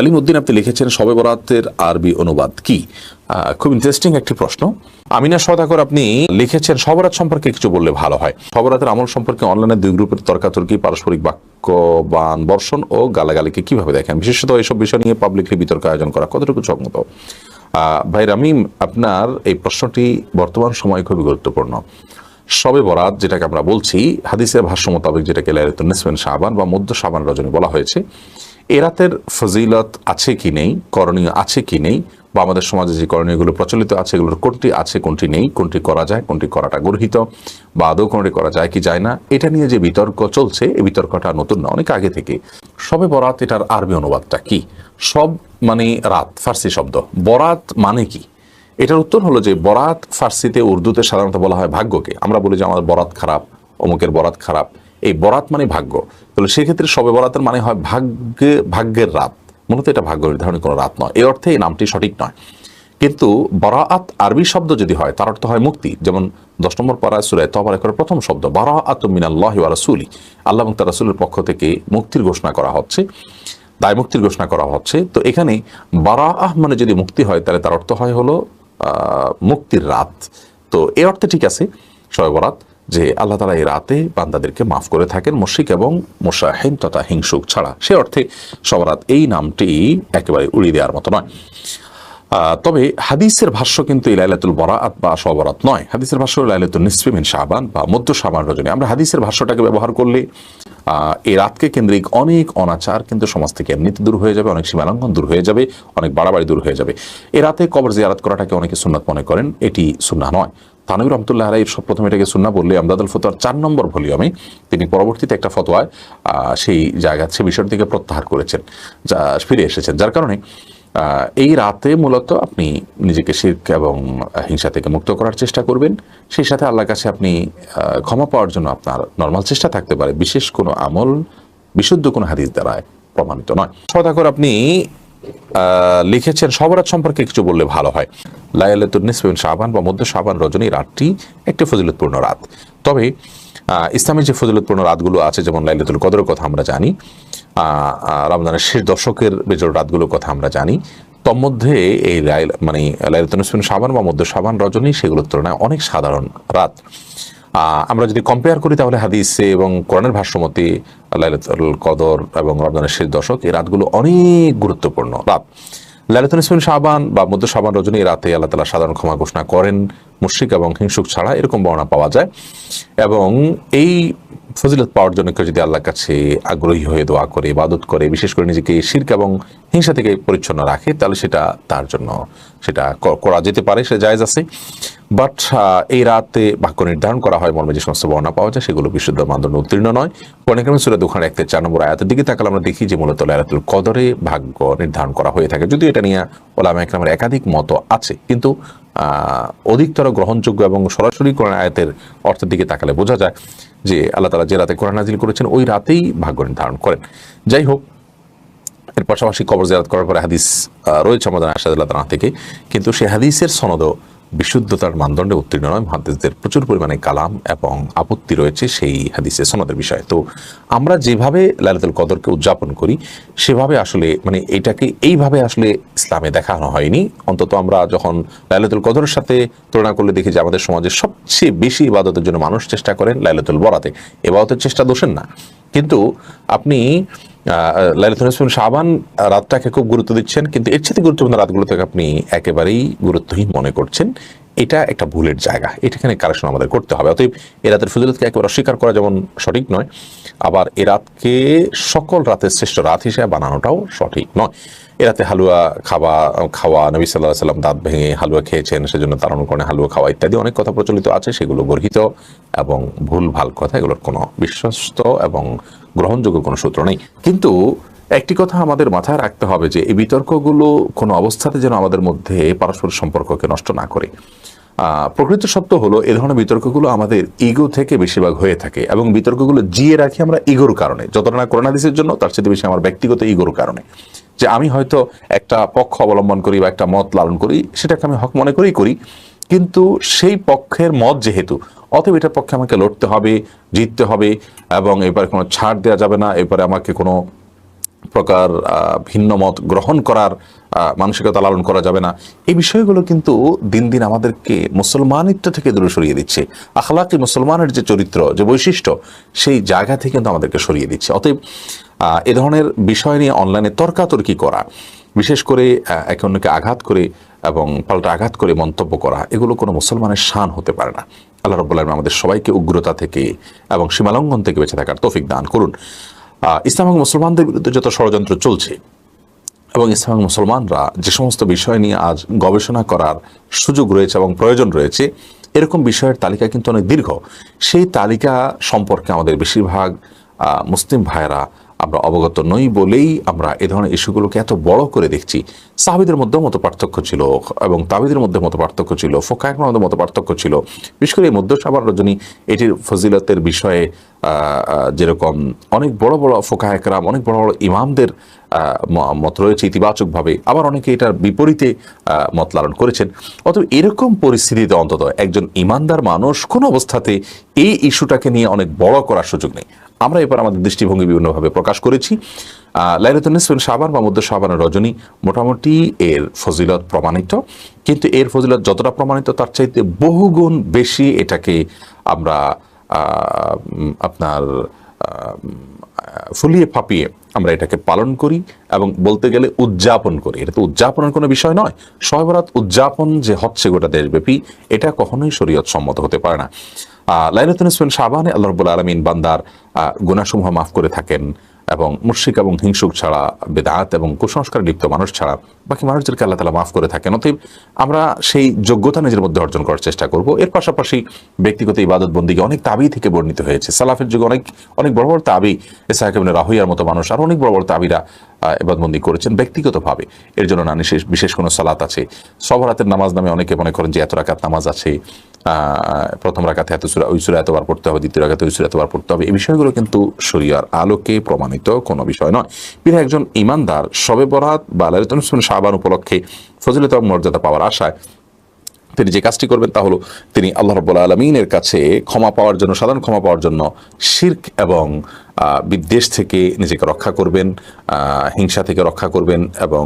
আলিম উদ্দিন আপনি লিখেছেন শবে বরাতের আরবি অনুবাদ কি? খুব ইন্টারেস্টিং একটি প্রশ্ন। আমিনা সদাকর আপনি লিখেছেন সবরাত সম্পর্কে কিছু বললে ভালো হয়। সবরাতের আমল সম্পর্কে অনলাইনে দুই গ্রুপের তর্কাতর্কি, পারস্পরিক বাক্যবান বর্ষণ ও গালাগালিকে কীভাবে দেখেন? বিশেষত এইসব বিষয় নিয়ে পাবলিকলি বিতর্ক আয়োজন করা কতটুকু সম্মত ভাই রামিম, আপনার এই প্রশ্নটি বর্তমান সময়ে খুবই গুরুত্বপূর্ণ। সবে বরাত যেটাকে আমরা বলছি, হাদিসের ভাষ্য মোতাবেক যেটাকে লাইলাতুন নিসফিন শাবান বা মধ্য শাবান রজনী বলা হয়েছে এ রাতের ফজিলত আছে কি নেই? করণীয় আছে কি নেই? বা আমাদের সমাজে যে করণীয়গুলো প্রচলিত আছে, এগুলোর কোনটি আছে, কোনটি নেই, কোনটি করা যায়, কোনটি করাটা গর্হিত, বা আদৌ কোনটি করা যায় কি যায় না, এটা নিয়ে যে বিতর্ক চলছে, এই বিতর্কটা নতুন না, অনেক আগে থেকে। সবে বরাত এটার আরবি অনুবাদটা কি? সব মানে রাত, ফার্সি শব্দ। বরাত মানে কি? এটার উত্তর হলো যে বরাত ফার্সিতে উর্দুতে সাধারণত বলা হয় ভাগ্যকে। আমরা বলি যে আমাদের বরাত খারাপ, অমুকের বরাত খারাপ। এই বরাত মানে ভাগ্য। তাহলে সেক্ষেত্রে সবে বরাতের মানে হয় ভাগ্যে, ভাগ্যের রাত। মূলত এটা ভাগ্য নির্ধারণের কোনো রাত নয়। এই অর্থে এই নামটি সঠিক নয়। কিন্তু বরাআত আরবি শব্দ যদি হয়, তার অর্থ হয় মুক্তি। যেমন দশ নম্বর পাড়ায় সুরায় তবার করে প্রথম শব্দ, বারাআত মিনাল্লাহি রাসূলি। আল্লাহ এবং রাসুলের পক্ষ থেকে মুক্তির ঘোষণা করা হচ্ছে। দায় মুক্তির ঘোষণা করা হচ্ছে। তো এখানে বারাআহ মানে যদি মুক্তি হয়, তাহলে তার অর্থ হয় হলো মুক্তির রাত। তো এই অর্থে ঠিক আছে শবে বরাত। যে আল্লাহ তালা এই রাতে বান্দাদেরকে মাফ করে থাকেন মুশিক এবং মোশাহিন তথা হিংসুক ছাড়া। সে অর্থে সবরাত এই নামটি একেবারে উড়িয়ে দেওয়ার মতো নয়। তবে হাদিসের ভাষ্য কিন্তু এই লাইলাতুল বরাত বা সবরাত নয়। হাদিসের ভাষ্য লাইলাতুল নিসফিমিন শাবান বা মধ্য শাবান রজনী। আমরা হাদিসের ভাষ্যটাকে ব্যবহার করলে এই রাতকে কেন্দ্রিক অনেক অনাচার কিন্তু সমাজ থেকে এমনিতে দূর হয়ে যাবে, অনেক সীমালঙ্ঘন দূর হয়ে যাবে, অনেক বাড়াবাড়ি দূর হয়ে যাবে। এ রাতে কবর জিয়ারাত করাটাকে অনেকে সুন্নাত মনে করেন, এটি সুন্না নয়। তানবির রহমতুল্লাহ আলাই সব প্রথমে এটাকে সুন্না বললে আমদাদুল ফতোয়ার চার নম্বর ভলিউমে তিনি পরবর্তীতে একটা ফতোয়ায় সেই জায়গা সে বিষয়টি থেকে প্রত্যাহার করেছেন, যা ফিরে এসেছেন। যার কারণে এই রাতে মূলত আপনি নিজেকে শির্ক এবং হিংসা থেকে মুক্ত করার চেষ্টা করবেন। সেই সাথে আল্লাহর কাছে আপনি ক্ষমা পাওয়ার জন্য আপনার নর্মাল চেষ্টা থাকতে পারে। বিশেষ কোনো আমল, বিশুদ্ধ কোনো হাদিস দ্বারায় প্রমাণিত নয়। সদাকর আপনি লিখেছেন সবরাত সম্পর্কে কিছু বললে ভালো হয়। লাইলাতুন নিসফিন শাবান বা মধ্য শাবান রজনী রাতটি একটি ফজিলতপূর্ণ রাত। তবে ইসলামের যে ফজিলতপূর্ণ রাতগুলো আছে, যেমন লাইলাতুল কদরের কথা আমরা জানি রমজানের শেষ দশকের বেজর রাতগুলোর কথা আমরা জানি তন্মধ্যে এই মানে লাইলাতুল নিসফিন শাবান বা মধ্য শাবান রজনী সেগুলোর তুলনায় অনেক সাধারণ রাত। আমরা যদি কম্পেয়ার করি তাহলে হাদিসে এবং কোরআনের ভাষ্যমতে লাইলাতুল কদর এবং রমজানের শেষ দশক, এই রাতগুলো অনেক গুরুত্বপূর্ণ। রাত লাইলাতুল ইসমিন শাবান বা মধ্য শাবান রজনী রাতে আল্লাহ তালা সাধারণ ক্ষমা ঘোষণা করেন। মুশ্রিক এবং হিংসুক ছাড়া এরকম বর্ণনা পাওয়া যায়। এবং এই ফজিলত পাওয়ার জন্য কেউ যদি আল্লাহর কাছে আগ্রহী হয়ে দোয়া করে, ইবাদত করে, বিশেষ করে নিজেকে শির্ক এবং হিংসা থেকে পরিচ্ছন্ন রাখে, তাহলে সেটা তার জন্য সেটা করা যেতে পারে, সে জায়েজ আছে। বাট এই রাতে বাক্য নির্ধারণ করা হয়, মর্মে যে সমস্ত বর্ণনা পাওয়া যায়, সেগুলো বিশুদ্ধ মানদণ্ড উত্তীর্ণ নয়। কোরআন সুরা দুখান এক চার নম্বর আয়াতের দিকে তাকালে আমরা দেখি যে মূলত লাইলাতুল কদরে ভাগ্য নির্ধারণ করা হয়ে থাকে। যদিও এটা নিয়ে ওলামা একরামের একাধিক মত আছে, কিন্তু অধিকতর গ্রহণযোগ্য এবং সরাসরি কোরআন আয়াতের অর্থের দিকে তাকালে বোঝা যায় যে আল্লাহ তালা যে রাতে কোরআন নাজিল করেছেন, ওই রাতেই ভাগ্য নির্ধারণ করেন। যাই হোক, এর পাশাপাশি কবর জেরাত করার পরে হাদিস রয়েছে আমাদের আশাদুল্লাহ থেকে, কিন্তু সে হাদিসের সনদ বিশুদ্ধতার মানদণ্ডে উত্তীর্ণ নয়। হাদিসদের প্রচুর পরিমাণে কালাম এবং আপত্তি রয়েছে সেই হাদিসে সনদের বিষয়ে। তো আমরা যেভাবে লালিতুল কদরকে উদযাপন করি, সেভাবে আসলে মানে এটাকে এইভাবে আসলে ইসলামে দেখানো হয়নি। অন্তত আমরা যখন লাইলাতুল কদরের সাথে তুলনা করলে দেখি যে আমাদের সমাজে সবচেয়ে বেশি ইবাদতের জন্য মানুষ চেষ্টা করেন লাইলাতুল বরাতে। ইবাদতের চেষ্টা দোষেন না। কিন্তু আপনি লাইলাতুল শাবান রাতটাকে খুব গুরুত্ব দিচ্ছেন, কিন্তু এর সাথে গুরুত্বপূর্ণ রাতগুলো থেকে আপনি একেবারেই গুরুত্বহীন মনে করছেন। এটা একটা ভুলের জায়গা। এটাখানে কারেকশন আমাদের করতে হবে। অতএব এ রাতের ফজিলতকে একেবারে অস্বীকার করা যেমন সঠিক নয়, আবার এ রাতকে সকল রাতের শ্রেষ্ঠ রাত হিসেবে বানানোটাও সঠিক নয়। এ রাতে হালুয়া খাওয়া খাওয়া, নবী সাল্লাহ সাল্লাম দাঁত ভেঙে হালুয়া খেয়েছেন, সেজন্য তার অনুকরণে হালুয়া খাওয়া ইত্যাদি অনেক কথা প্রচলিত আছে, সেগুলো গর্হিত এবং ভুল ভালো কথা, এগুলোর কোনো বিশ্বস্ত এবং গ্রহণযোগ্য কোনো সূত্র নেই। কিন্তু একটি কথা আমাদের মাথায় রাখতে হবে যে, এই বিতর্কগুলো কোনো অবস্থাতে যেন আমাদের মধ্যে পারস্পরিক সম্পর্ককে নষ্ট না করে। প্রকৃত সত্য হলো এ ধরনের বিতর্কগুলো আমাদের ইগো থেকে বেশিরভাগ হয়ে থাকে এবং বিতর্কগুলো জিয়ে রাখি আমরা ইগোর কারণে। যতটা না করোনাদিসের জন্য, তার সাথে বেশি আমার ব্যক্তিগত ইগোর কারণে। যে আমি হয়তো একটা পক্ষ অবলম্বন করি বা একটা মত লালন করি, সেটাকে আমি হক মনে করেই করি। কিন্তু সেই পক্ষের মত যেহেতু, অতএব এটার পক্ষে আমাকে লড়তে হবে, জিততে হবে এবং এবারে কোনো ছাড় দেওয়া যাবে না, এরপরে আমাকে কোনো প্রকার ভিন্ন মত গ্রহণ করার মানসিকতা লালন করা যাবে না। এই বিষয়গুলো কিন্তু দিন দিন আমাদেরকে মুসলমানিত্ব থেকে দূরে সরিয়ে দিচ্ছে। আখলাকি মুসলমানের যে চরিত্র, যে বৈশিষ্ট্য, সেই জায়গা থেকে কিন্তু আমাদেরকে সরিয়ে দিচ্ছে। অতএব এ ধরনের বিষয় নিয়ে অনলাইনে তর্কাতর্কি করা, বিশেষ করে একে অন্যকে আঘাত করে এবং পাল্টা আঘাত করে মন্তব্য করা, এগুলো কোনো মুসলমানের শান হতে পারে না। আল্লাহ রব্বুল আলম আমাদের সবাইকে উগ্রতা থেকে এবং সীমালঙ্ঘন থেকে বেঁচে থাকার তৌফিক দান করুন। ইসলাম এবং মুসলমানদের বিরুদ্ধে যত ষড়যন্ত্র চলছে এবং ইসলাম মুসলমানরা যে সমস্ত বিষয় নিয়ে আজ গবেষণা করার সুযোগ রয়েছে এবং প্রয়োজন রয়েছে, এরকম বিষয়ের তালিকা কিন্তু অনেক দীর্ঘ। সেই তালিকা সম্পর্কে আমাদের বেশিরভাগ মুসলিম ভাইয়েরা আমরা অবগত নই বলেই আমরা এ ধরনের ইস্যুগুলোকে এত বড় করে দেখছি। সাহাবিদের মধ্যেও মতো পার্থক্য ছিল এবং তাবিদের মধ্যে মতো পার্থক্য ছিল ফোকায়কের মধ্যে মতো পার্থক্য ছিল। বিশেষ করে এই মধ্য সাবার রজনী, এটির ফজিলতের বিষয়ে যেরকম অনেক বড় বড় ফোকায়করাম অনেক বড় বড় ইমামদের মত রয়েছে ইতিবাচকভাবে, আবার অনেকে এটার বিপরীতে মত লালন করেছেন। অতএব এরকম পরিস্থিতিতে অন্তত একজন ইমানদার মানুষ কোনো অবস্থাতে এই ইস্যুটাকে নিয়ে অনেক বড় করার সুযোগ নেই। আমরা এবার আমাদের দৃষ্টিভঙ্গি বিভিন্নভাবে প্রকাশ করেছি। লাইলাতুন্নিসফিন সাবান বা মধ্য সাবান রজনী মোটামুটি এর ফজিলত প্রমাণিত। কিন্তু এর ফজিলত যতটা প্রমাণিত তার চাইতে বহুগুণ বেশি এটাকে আমরা আপনার ফুলিয়ে ফাঁপিয়ে আমরা এটাকে পালন করি এবং বলতে গেলে উদযাপন করি। এটা তো উদযাপনের কোনো বিষয় নয়। সহবরাত উদযাপন যে হচ্ছে গোটা দেশব্যাপী এটা কখনোই শরীয়ত সম্মত হতে পারে না। লাইনুদ্দিন ইসমিন শাবানে আল্লাহ রবুল আলমিন বান্দার আহ, গুনাসমূহ মাফ করে থাকেন। এবং মুর্শিক এবং হিংসুক ছাড়া বেদাত এবং কুসংস্কার লিপ্ত মানুষ ছাড়া বাকি মানুষদেরকে আল্লাহ তালা মাফ করে থাকেন। অতএব আমরা সেই যোগ্যতা নিজের মধ্যে অর্জন করার চেষ্টা করব। এর পাশাপাশি ব্যক্তিগত ইবাদত বন্দিকে অনেক তাবি থেকে বর্ণিত হয়েছে। সালাফের যুগে অনেক অনেক বড় বড় তাবি এসাহেবেন রাহুইয়ার মতো মানুষ আর অনেক বড় বড় তাবিরা এবাদবন্দি করেছেন ব্যক্তিগতভাবে। এর জন্য না বিশেষ কোনো সালাত আছে। সবরাতের নামাজ নামে অনেকে মনে করেন যে এত রাকাত নামাজ আছে। প্রথম রাখাতে এত সুরা, ওই সুরা এতবার পড়তে হবে, দ্বিতীয় রাখাতে ওই সুরা এতবার পড়তে হবে, এই বিষয়গুলো কিন্তু শরিয়ার আলোকে প্রমাণিত কোনো বিষয় নয়। বিধায় একজন ইমানদার সবে বরাত বা লালিতুল সাবান উপলক্ষে ফজিলত মর্যাদা পাওয়ার আশায় তিনি যে কাজটি করবেন তা হলো, তিনি আল্লাহ রব্বুল আলমিনের কাছে ক্ষমা পাওয়ার জন্য, সাধারণ ক্ষমা পাওয়ার জন্য শির্ক এবং বিদ্বেষ থেকে নিজেকে রক্ষা করবেন হিংসা থেকে রক্ষা করবেন এবং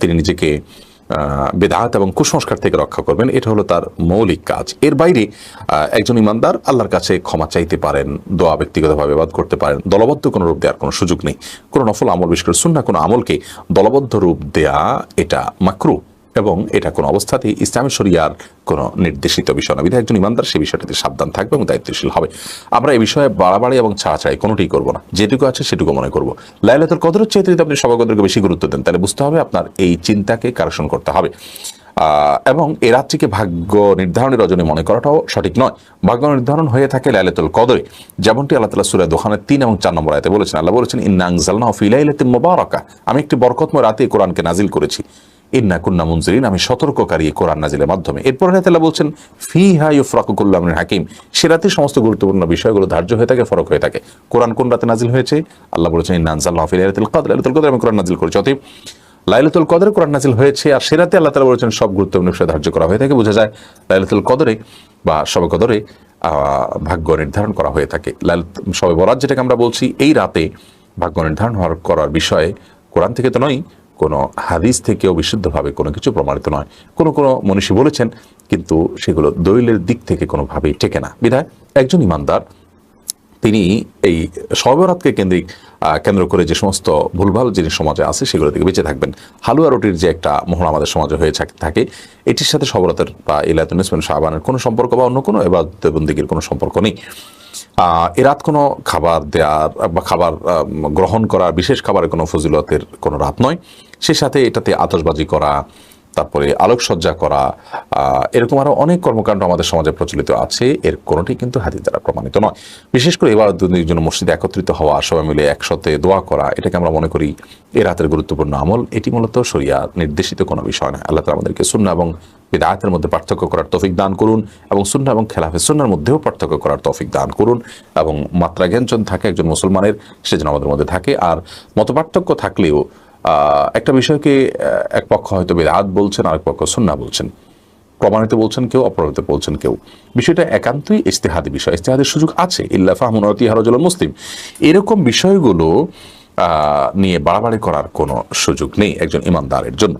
তিনি নিজেকে বেদাত এবং কুসংস্কার থেকে রক্ষা করবেন। এটা হলো তার মৌলিক কাজ। এর বাইরে একজন ইমানদার আল্লাহর কাছে ক্ষমা চাইতে পারেন, দোয়া ব্যক্তিগতভাবে বাদ করতে পারেন। দলবদ্ধ কোনো রূপ দেওয়ার কোনো সুযোগ নেই। কোনো নফল আমল, বিশেষ করে সুন্না কোনো আমলকে দলবদ্ধ রূপ দেয়া এটা মাকরু এবং এটা কোনো অবস্থাতেই ইসলামী শরিয়ার কোনো নির্দেশিত বিষয় না। বিধায় একজন ইমানদার, সে বিষয়টিতে সাবধান থাকবে এবং দায়িত্বশীল হবে। আমরা এই বিষয়ে বাড়াবাড়ি এবং ছাড়াছাড়ি কোনোটি করব না। যেটুকু আছে সেটুকু মনে করব। লাইলাতুল কদরের চাইতে যদি আপনি সভাকদরকে বেশি গুরুত্ব দেন, তাহলে বুঝতে হবে আপনার এই চিন্তাকে কারেকশন করতে হবে। এবং এ রাত্রিকে ভাগ্য নির্ধারণের রজনী মনে করাটাও সঠিক নয়। ভাগ্য নির্ধারণ হয়ে থাকে লাইলাতুল কদরে। যেমনটি আল্লাহ তালা সুরায় দোকানের তিন এবং চার নম্বর আয়তে বলেছেন, আল্লাহ বলেছেন ইন্নাংজালনা ফিলাইলাতিন মোবারকা। আমি একটি বরকতময় রাতে কোরআনকে নাজিল করেছি। ইন্না কুন্না মুনজিরিন আমি সতর্ককারী কোরআন নাজিলের মাধ্যমে। এরপর আল্লাহ বলছেন ফি হাই ফরাকুল্লাহ হাকিম সে রাতে সমস্ত গুরুত্বপূর্ণ বিষয়গুলো ধার্য হয়ে থাকে, ফরক হয়ে থাকে। কোরআন কোন রাতে নাজিল হয়েছে? আল্লাহ বলেছেন, ইন্না আনজালনা ফিলাইলাতুল কদর লাইলাতুল কদর আমি কোরআন নাজিল করেছি। অতএব লাইলাতুল কদরে কোরআন নাজিল হয়েছে, আর সে রাতে আল্লাহ তালা বলেছেন, সব গুরুত্বপূর্ণ বিষয় ধার্য করা হয়ে থাকে, বোঝা যায় লাইলাতুল কদরে বা সবে কদরে ভাগ্য নির্ধারণ করা হয়ে থাকে। লাইলাত, সবে বরাত যেটাকে আমরা বলছি, এই রাতে ভাগ্য নির্ধারণ হওয়ার করার বিষয়ে কোরআন থেকে তো নয় কোনো হাদিস থেকেও বিশুদ্ধভাবে কোনো কিছু প্রমাণিত নয়। কোনো কোনো মনীষী বলেছেন, কিন্তু সেগুলো দলিলের দিক থেকে কোনোভাবেই টেকে না। বিধায় একজন ইমানদার, তিনি এই সর্বরাতকে কেন্দ্রিক কেন্দ্র করে যে সমস্ত ভুলভাল জিনিস সমাজে আছে, সেগুলো থেকে বেঁচে থাকবেন। হালুয়া রুটির যে একটা মোহন আমাদের সমাজে হয়ে থাক- এটির সাথে সবরাতের বা ইলাতুনিসমেন শাহবানের কোনো সম্পর্ক বা অন্য কোনো এবার দেবন্দিগির কোনো সম্পর্ক নেই। আহ, এ রাত কোনো খাবার দেওয়ার বা খাবার গ্রহণ করা বিশেষ খাবারের কোনো ফজিলতের কোনো রাত নয়। সে সাথে এটাতে আতসবাজি করা তারপরে আলোকসজ্জা করা এরকম আরও অনেক কর্মকাণ্ড আমাদের সমাজে প্রচলিত আছে। এর কোনোটি কিন্তু হাদিস দ্বারা প্রমাণিত নয়। বিশেষ করে এবার জন্য মসজিদে একত্রিত হওয়া, সবাই মিলে একসাথে দোয়া করা, এটাকে আমরা মনে করি এ রাতের গুরুত্বপূর্ণ আমল। এটি মূলত শরিয়া নির্দেশিত কোনো বিষয় নয়। আল্লাহ আমাদেরকে শূন্য এবং বিদায়তের মধ্যে পার্থক্য করার তৌফিক দান করুন এবং শূন্য এবং খেলাফে শূন্যের মধ্যেও পার্থক্য করার তৌফিক দান করুন এবং মাত্রা জ্ঞানজন থাকে, একজন মুসলমানের, সে যেন আমাদের মধ্যে থাকে। আর মত পার্থক্য থাকলেও একটা বিষয়কে এক পক্ষ হয়তো বেদাত বলছেন, আরেক পক্ষ সুন্না বলছেন। প্রমাণিত বলছেন কেউ অপ্রমাণিত বলছেন কেউ। বিষয়টা একান্তই ইস্তেহাদি বিষয়। ইস্তেহাদের সুযোগ আছে। ইল্লা ফাহমুনতি হারজুল মুসলিম। এরকম বিষয়গুলো নিয়ে বাড়াবাড়ি করার কোনো সুযোগ নেই একজন ইমানদারের জন্য।